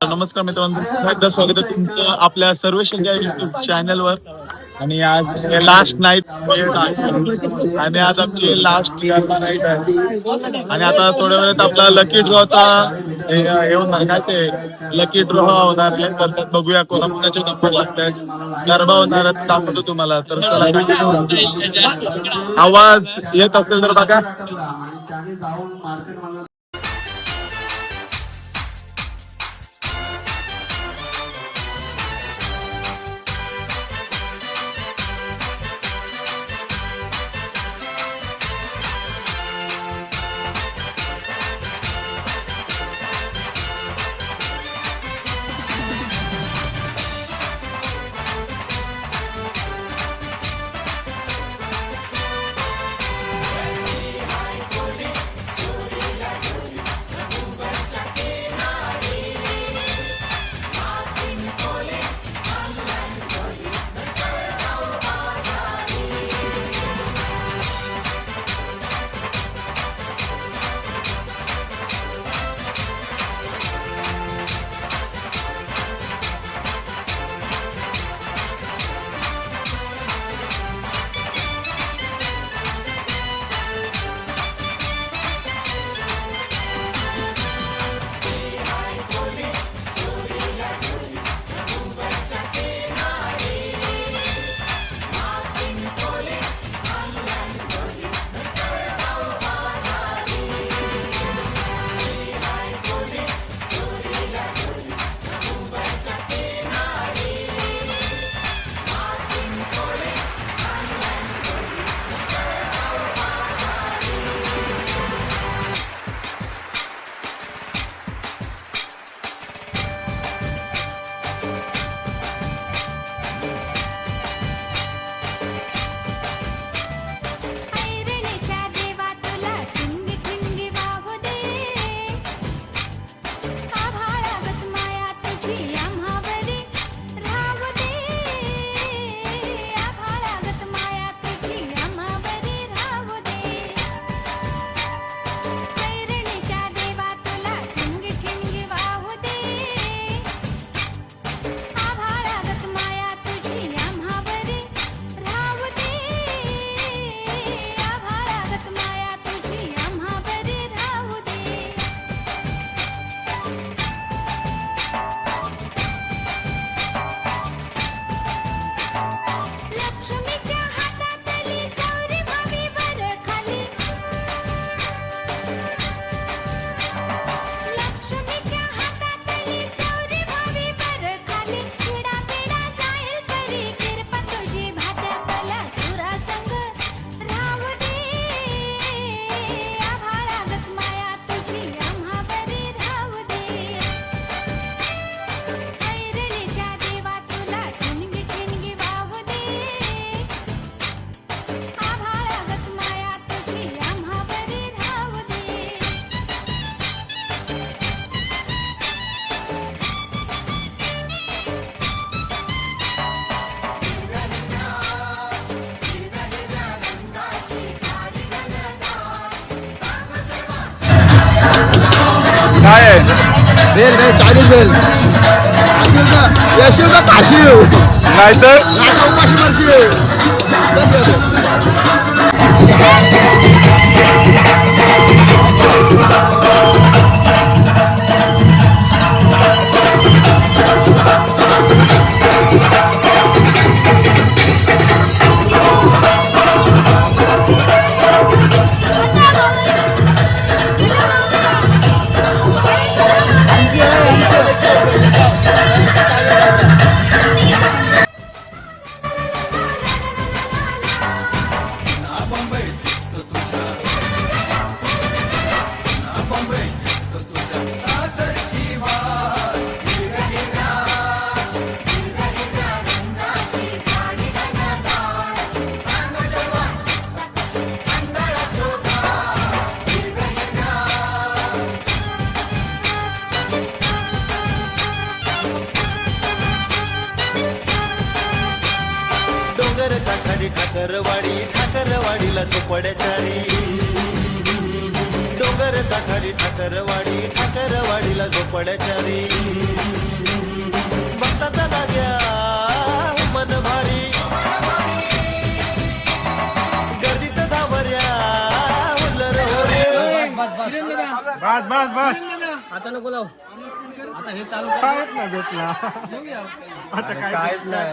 नमस्कार मित्रांनो पुन्हा एकदा स्वागत आहे तुमचं आपल्या सर्व शंका युट्यूब चॅनलवर आणि आज लास्ट नाईट आणि आज आमची लास्ट नाईट आहे. आणि आता थोड्या वेळात आपला लकी ड्रॉचा येऊन काय ते. लकी ड्रॉ होणार आहे. तर त्यात बघूया कोणाकोणाचे नंबर लागतात. गरबा होणार दाखवतो तुम्हाला. तर आवाज येत असेल तर बघा. जाऊन market आहे बेल बेल चाळीस बेल येशील का काशी नाहीतर उपाशी मारशील Thakarwadi ठाकरवाडीला सुपड्याचारी डोंगर काठारी ठाकरवाडी ठाकरवाडीला झोपड्याचारी भक्ताचा लाग्या मन भारी. गर्दीत धावऱ्या हुल्लर होरे. बस बस बस. आता नको लाव. आता हे चालू कायच नाही भेटला. आता कायच नाही.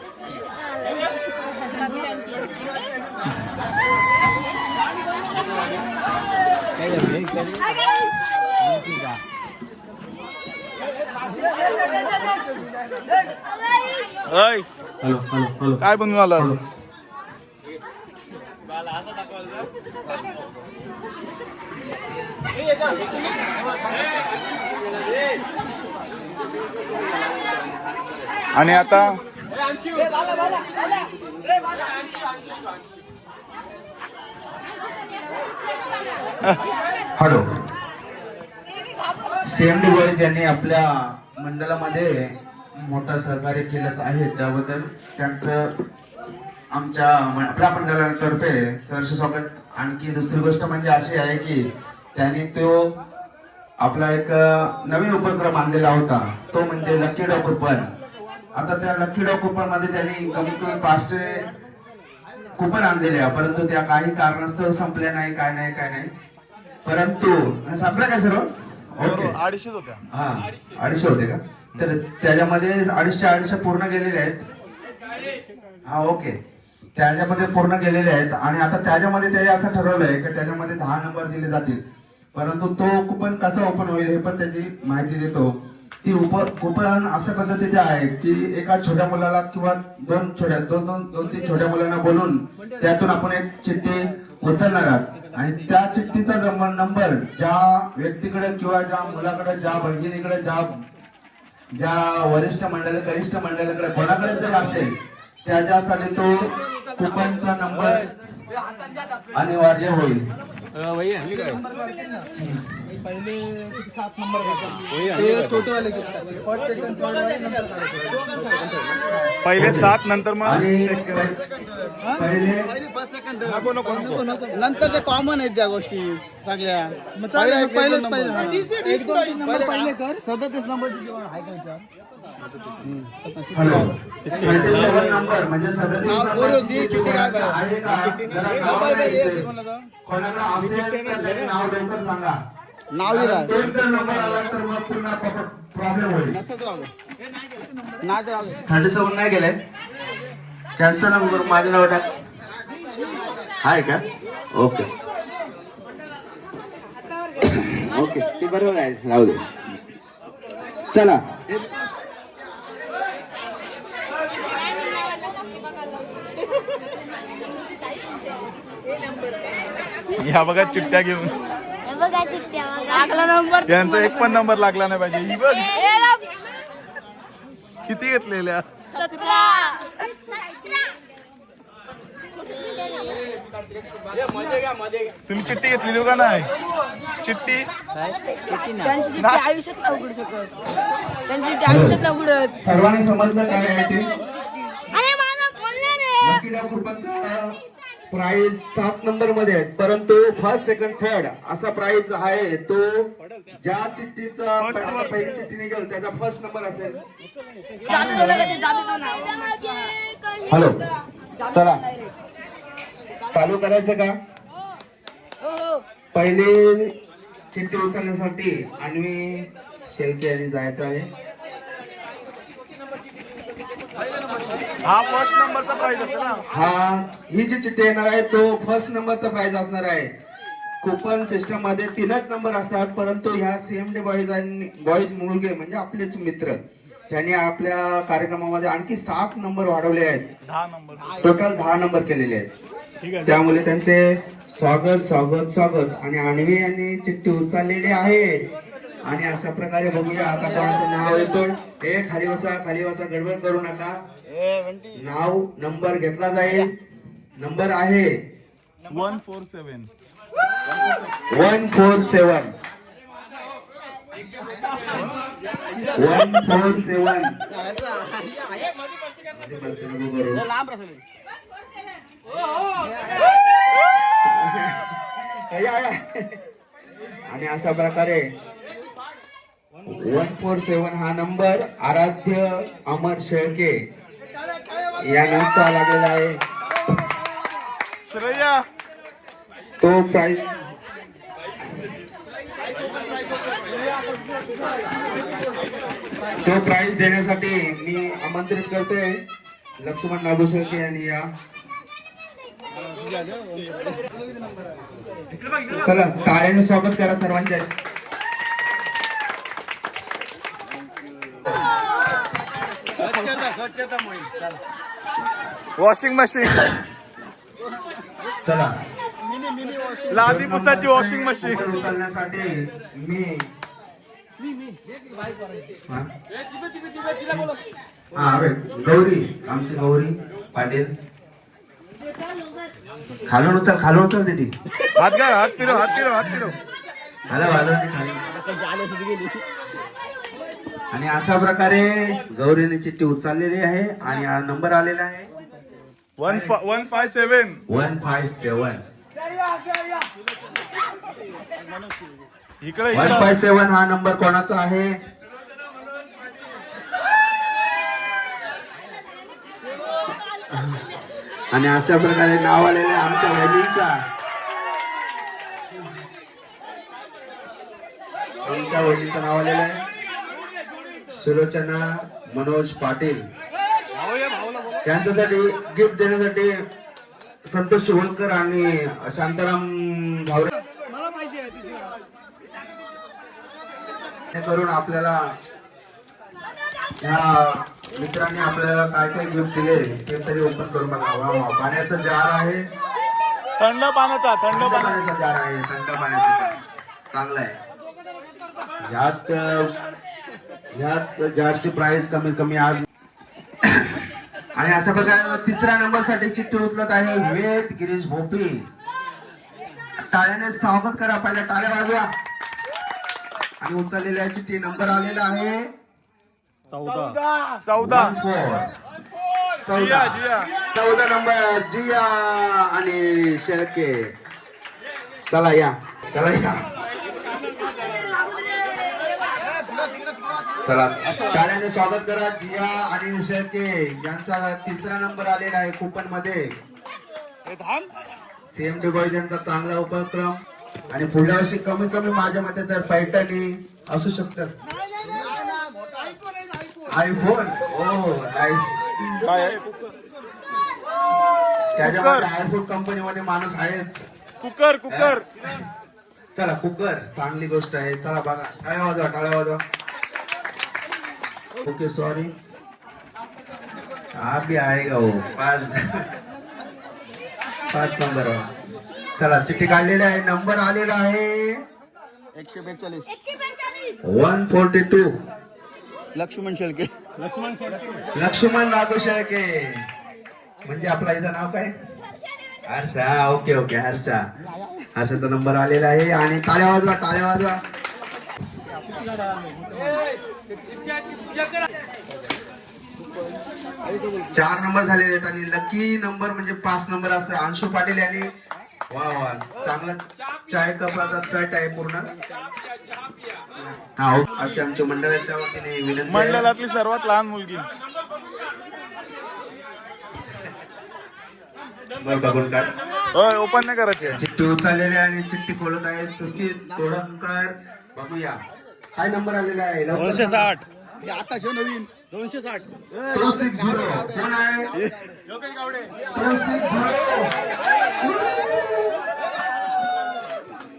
काय बनवून आलास? आणि आता? हॅलो. सीएमडी बॉईज यांनी आपल्या मंडळामध्ये मोठं सहकार्य केलंच आहे. त्याबद्दल त्यांचं आमच्या आपल्या मंडळातर्फे सहर्ष स्वागत. आणखी दुसरी गोष्ट म्हणजे अशी आहे की त्यांनी तो आपला एक नवीन उपक्रम आणलेला होता. तो म्हणजे लकी डॉक्टर कुपन आता त्या लकी डॉ कुपनमध्ये त्यांनी कमीत कमी पाचशे कुपन आणलेले आहे परंतु त्या काही कारणास्तव संपल्या नाही काय नाही काय नाही. परंतु संपल्या काय सर्व? ओके अडीचशेच होत्या. हा अडीचशे होते का? तर त्याच्यामध्ये अडीचशे अडीचशे पूर्ण गेलेले आहेत. हा ओके त्याच्यामध्ये पूर्ण गेलेले आहेत. आणि आता त्याच्यामध्ये त्याने असं ठरवलंय की त्याच्यामध्ये दहा नंबर दिले जातील. परंतु तो कुपन कसा ओपन होईल हे पण त्याची माहिती देतो. ती उप कुपन अशा पद्धतीचे आहे की एका छोट्या मुलाला किंवा दोन छोट्या दोन दोन दोन तीन छोट्या मुलांना बोलून त्यातून आपण एक चिठ्ठी उचलणार आहात. आणि त्या चिठ्ठीचा नंबर ज्या व्यक्तीकडे किंवा ज्या मुलाकडे ज्या भगिनीकडे ज्या ज्या वरिष्ठ मंडळ कनिष्ठ मंडळाकडे कोणाकडे जरी असेल त्याच्यासाठी तो कुपनचा नंबर अनिवार्य होईल. ते नंतर. पहिले सात नंतर मग आणि प- पहिले नको नको नको। नंतरच्या कॉमन आहेत त्या गोष्टी सगळ्या पहिले पहिले नंबर पहिले कर. सदतीस नंबरची हॅलो सेवन नंबर म्हणजे सदतीस आहे का जरा नाव नाही असेल तर त्याने नाव लवकर सांगा नाव तोच जर नंबर आला तर मग पुन्हा प्रॉब्लेम होईल नाही थर्टी सेवन नाही गेले कॅन्सल नंबर माझे नाव टाक आहे का ओके ओके ते बरोबर आहे राहू दे चला या बघा चिठ्ठ्या घेऊन. हे बघा चिठ्ठ्या बघा. नंबर. यांचा एक पण नंबर लागला नाही पाहिजे. ही बघ. किती घेतलेल्या? सतरा. तुम्ही चिठ्ठी घेतलेली का नाही? चिठ्ठी? त्यांची चिठ्ठी आयुष्यात नाही उघडू शकत. त्यांची चिठ्ठी आयुष्यात नाही उघडत. सर्वांनी समजलं काय आहे ते? अरे प्राइज सात नंबरमध्ये आहे परंतु फर्स्ट सेकंड थर्ड असा प्राइज आहे तो ज्या चिठ्ठीचा पहिली चिठ्ठी निघेल त्याचा फर्स्ट नंबर असेल. हॅलो चला. चालू करायचं का? पहिली चिठ्ठी उचलण्यासाठी अन्वी शेळके यांनी जायचं आहे. हा फर्स्ट नंबरचा प्राइस असेल ना? हा ही जी चिठ्ठी येणार आहे तो फर्स्ट नंबरचा प्राइज असणार आहे. कुपन सिस्टममध्ये तीनच नंबर असतात परंतु ह्या सीएमडी बॉईज आणि बॉईज मुलगे म्हणजे आपलेच मित्र त्यांनी आपल्या कार्यक्रमामध्ये आणखी सात नंबर वाढवले आहेत. टोटल दहा नंबर केलेले आहेत. त्यामुळे त्यांचे स्वागत स्वागत स्वागत. आणि आणवी यांनी चिठ्ठी उचललेली आहे. आणि अशा प्रकारे बघूया आता कोणाचं नाव येतोय. हे खाली बसा खाली बसा गडबड करू नका. नाव नंबर घेतला जाईल. नंबर आहे. One four seven. One four seven. One four seven. करू. आणि अशा प्रकारे वन फोर सेवन हा नंबर आराध्य अमर शेळके या नामचा लागलेला आहे. श्रेया. तो प्राइज तो प्राइज देण्यासाठी मी आमंत्रित करतोय लक्ष्मण नागू शेळके यांनी या. चला टाळ्याने स्वागत करा सर्वांचे. स्वच्छता. वॉशिंग मशीन चला. लादी पुसाची वॉशिंग मशीन उचलण्यासाठी मी हा? हा अरे गौरी आमची गौरी पाटील. खालून उचल खालून उचल दीदी. हात घाल हात फिरव हात फिरव हात फिरव. हॅलो हॅलो आणि अशा प्रकारे गौरीने चिठ्ठी उचललेली आहे आणि हा नंबर आलेला आहे. One one five seven one five seven इकडे वन फाय सेवन हा नंबर कोणाचा आहे? आणि अशा प्रकारे नाव आलेलं आहे आमच्या वहिनीचा. आमच्या वहिनीचं नाव आलेलं आहे. सुलोचना मनोज पाटील. यांच्यासाठी गिफ्ट देण्यासाठी संतोष शिवलकर आणि शांताराम झावरे करून आपल्याला ह्या मित्रांनी आपल्याला काय काय गिफ्ट दिले ते तरी ओपन करून बघा. वा वा पाण्याचा जार आहे. थंड पाण्याचा थंड पाण्याचा. जार आहे. थंड पाण्याचा चांगला आहे. ह्याच ह्याच जारची प्राइस कमीत कमी आज. आणि अशा प्रकारे तिसऱ्या नंबरसाठी चिठ्ठी उचलत आहे वेद गिरीश भोपी. टाळ्याने स्वागत करा पहिल्या टाळ्या वाजवा. आणि उचललेल्या चिठ्ठी नंबर आलेला आहे. चौदा. चौदा. चौदा नंबर जिया आणि शेळके. चला या. चला या. चला. टाळ्याने स्वागत करा. जिया आणि शेळके यांचा तिसरा नंबर आलेला आहे कुपनमध्ये सीएमडी बॉईज यांचा चांगला उपक्रम. आणि पुढल्या वर्षी कमीत कमी माझ्या मते तर पैठणी असू शकतात. आयफोन हो नाईस? त्याच्यामध्ये आयफोन कंपनी मध्ये माणूस आहेच. Cooker cooker. चला कुकर. चांगली गोष्ट आहे. चला बघा. टाळ्या वाजवा टाळ्या वाजवा. ओके सॉरी हा बी आहे का हो पाच पाच नंबर चला चिठ्ठी काढलेली आहे नंबर आलेला आहे एकशे बेचाळीस. One forty two Laxman Shelke. Laxman लागू शेळके. म्हणजे आपला हिचं नाव काय? Harsha. Okay okay Harsha. हर्षाचा number आलेला आहे. आणि टाळ्या वाजवा टाळ्या वाजवा. चार नंबर झालेले आहेत आणि लकी नंबर म्हणजे पाच नंबर असतो अंशू पाटील यांनी वा वा चांगला चाय कपाचा सेट आहे पूर्ण. हा. अशी आमच्या मंडळाच्या वतीने विनंती आहे. मंडळातली सर्वात लहान मुलगी. बर बघून काढ. होय ओपन नाही करायची. चिठ्ठी उचललेली आहे आणि चिठ्ठी खोलत आहे सुचित तोडमकर. बघूया. काय नंबर आलेला आहे. दोनशे साठ. आता शो नवीन. दोनशे साठ. Two six zero. कोण आहे? Two six zero.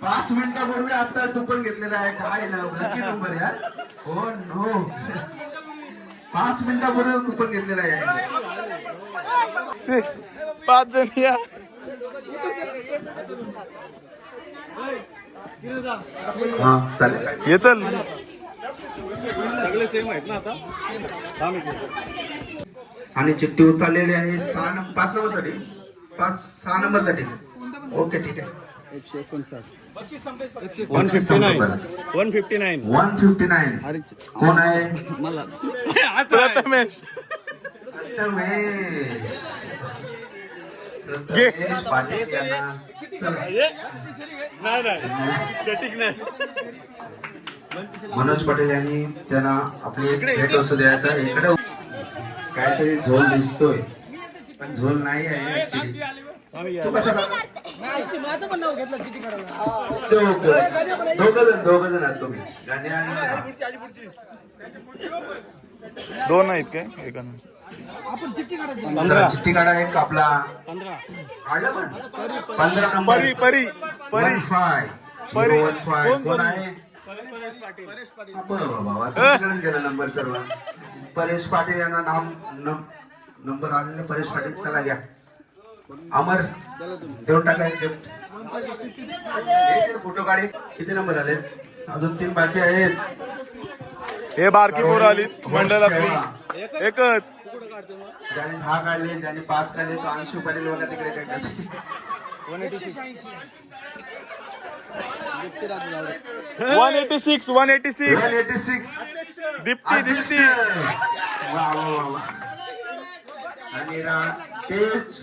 पाच मिनिटापूर्वी आता कुपन घेतलेला आहे. काय ना लकी नंबर यार. हो नो पाच मिनिटापूर्वी कुपन घेतलेला आहे. पाच जण या. हा चालेल. ये चल. आणि चिठ्ठी उचललेली आहे सहा नंबर पाच नंबरसाठी पाच सहा नंबरसाठी ओके ठीक आहे. एकशे एकोणसाठ. One fifty nine one fifty nine one fifty nine अरे कोण आहे? मला. प्रथमेश. प्रथमेश. प्रथमेश पाटील यांना. मनोज पटेल यांनी त्यांना आपली एक भेट वस्तू द्यायचा आहे. इकडे काहीतरी झोल दिसतोय. पण झोल नाही आहे. तू कसा दोघ जण दोघ जण आहात तुम्ही. दोन आहेत काय? एका आपण चिठ्ठी काढायची. चला, चिठ्ठी काढा एक आपला. पंधरा. काढलं पण? पंधरा number. Pari Pari. One five. Pari. One five. कोण? आहे? हा, बरं बाबा गेला नंबर सर्व. परेश पाटील यांना नाम नम- नंबर आलेले परेश पाटील. चला घ्या. अमर देऊन टाका एक गिफ्ट फोटो काढे. किती नंबर आले? अजून तीन बाकी आहेत. हे बारकी पोरं आली मंडळ. आपली. एकच. ज्याने दहा काढले ज्याने पाच काढले तो अंशू पाटील बघा तिकडे काय करते. One eighty six one eighty six one eighty six Deepti Deepti. वा वा वा वा. आणि रा- तेज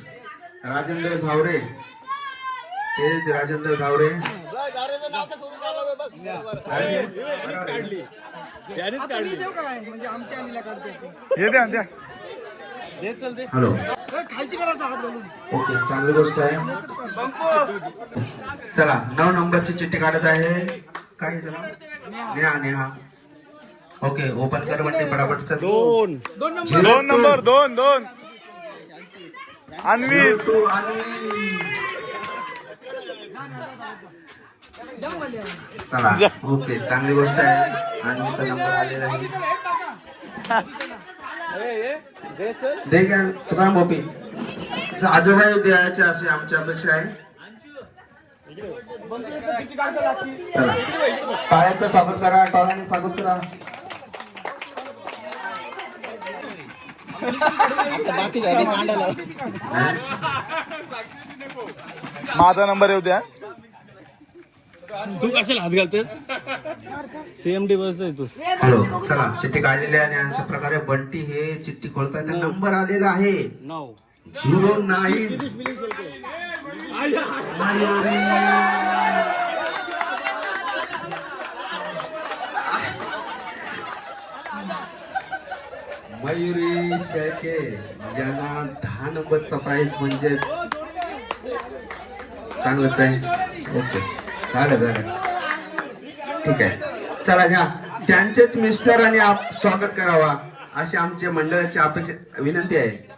राजेंद्र झावरे. तेज राजेंद्र झावरे. म्हणजे हे द्या द्या. हॅलो. ओके चांगली गोष्ट आहे. चला नऊ नंबरची चिठ्ठी काढत आहे. काय नाव नेहा नेहा. ओके ओपन कर म्हणते पटापट चल. दोन. दोन नंबर. दोन नंबर दोन अन्वी. चला ओके चांगली गोष्ट आहे. अन्वीचा नंबर आलेला आहे. दे घ्या तुकाराम बोपी आजोबा द्यायचे अशी आमची अपेक्षा आहे. चला. टाळ्याचं स्वागत करा टाळ्याने स्वागत करा. माझा नंबर येऊ द्या. तू कशाला हात घालतेस? सीएमडी बस आहे तू. हॅलो चला चिठ्ठी काढलेली आहे आणि अशा प्रकारे बंटी हे चिठ्ठी खोलताय. तर नंबर आलेला आहे. नऊ. Zero nine. मयुरी मयुरी शेळके यांना दहा नंबरचा प्राइस म्हणजे चांगलंच आहे. ओके झालं झालं. ठीक आहे. चला घ्या त्यांचेच मिस्टर आणि आप स्वागत करावा अशी आमच्या मंडळाची अपेक्षा विनंती आहे.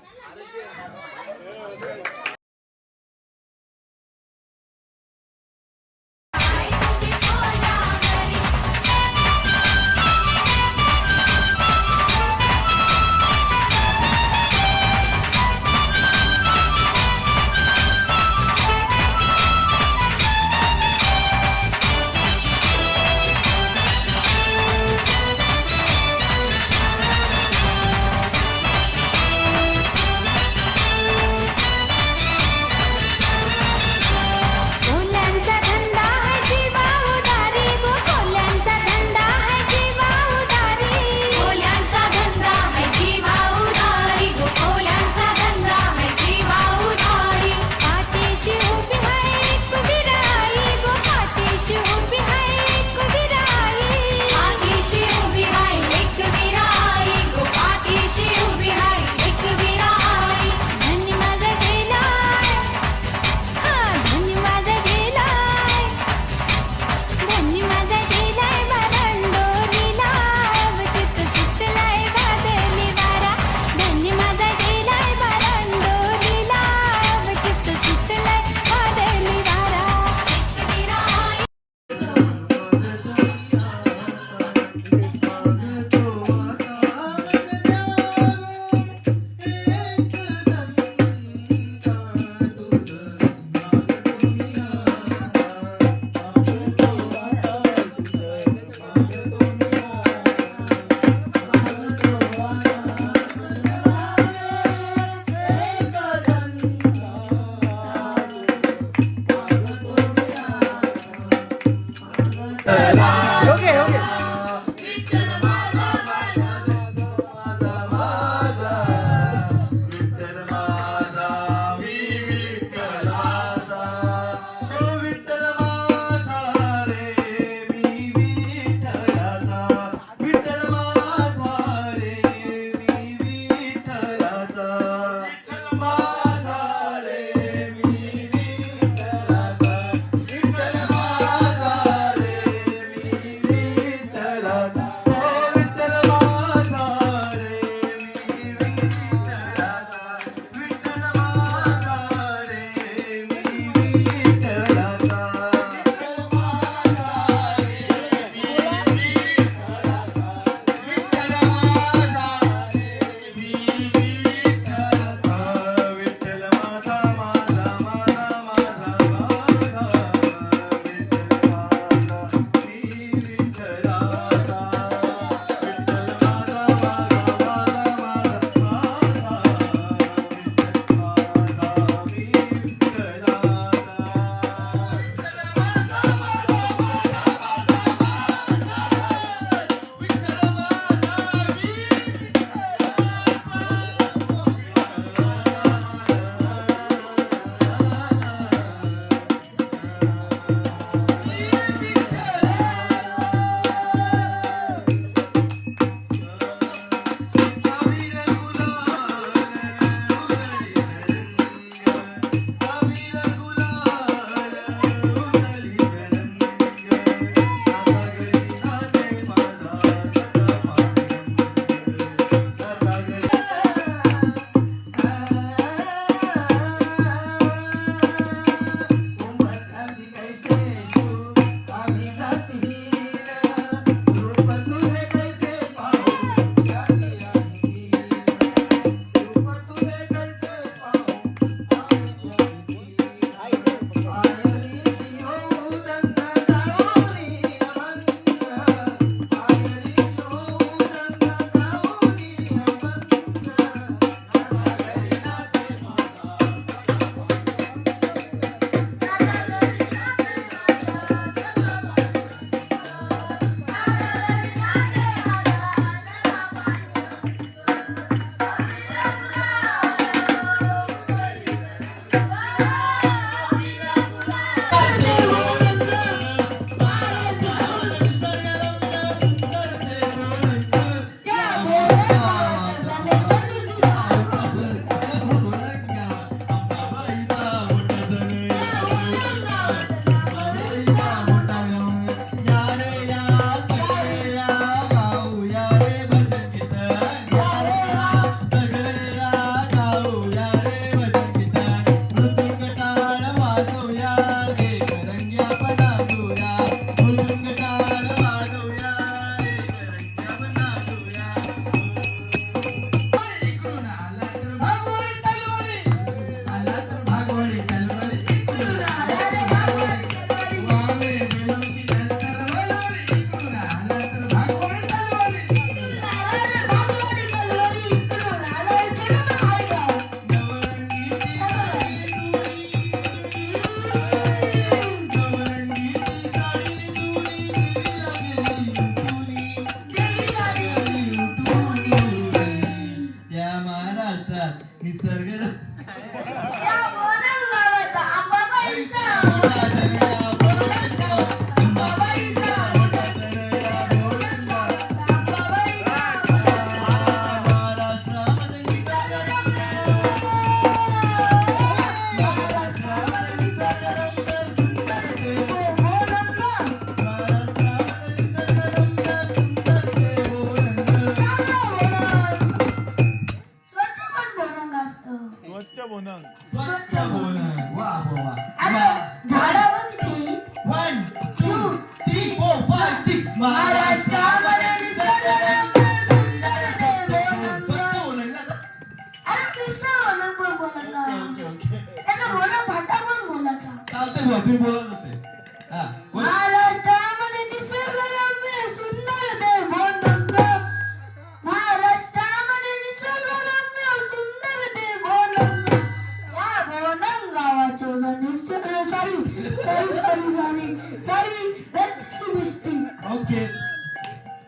मिस्टेक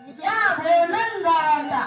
ओके या बोनंग गावाचा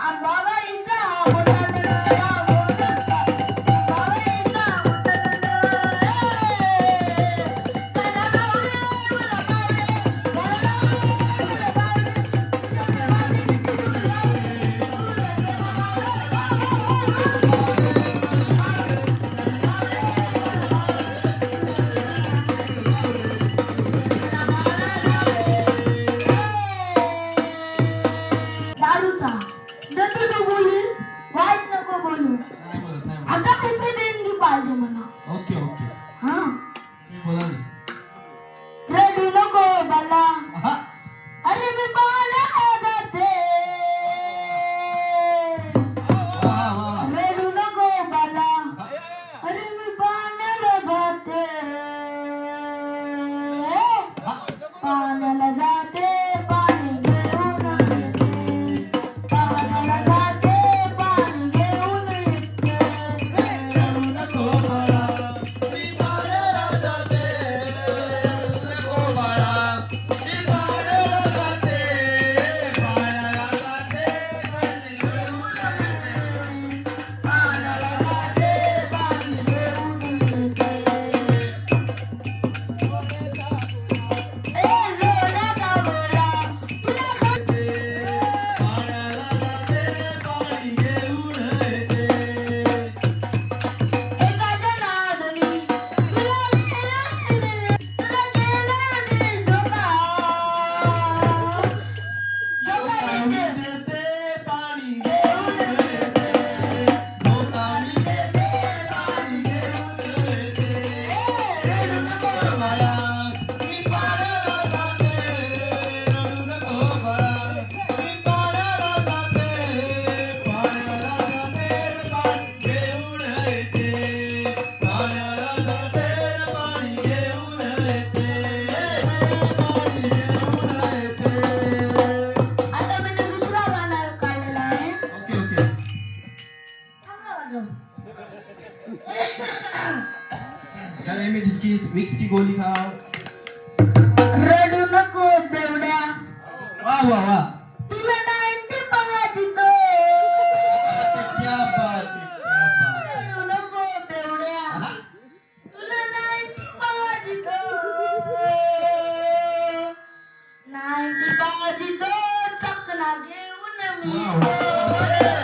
Música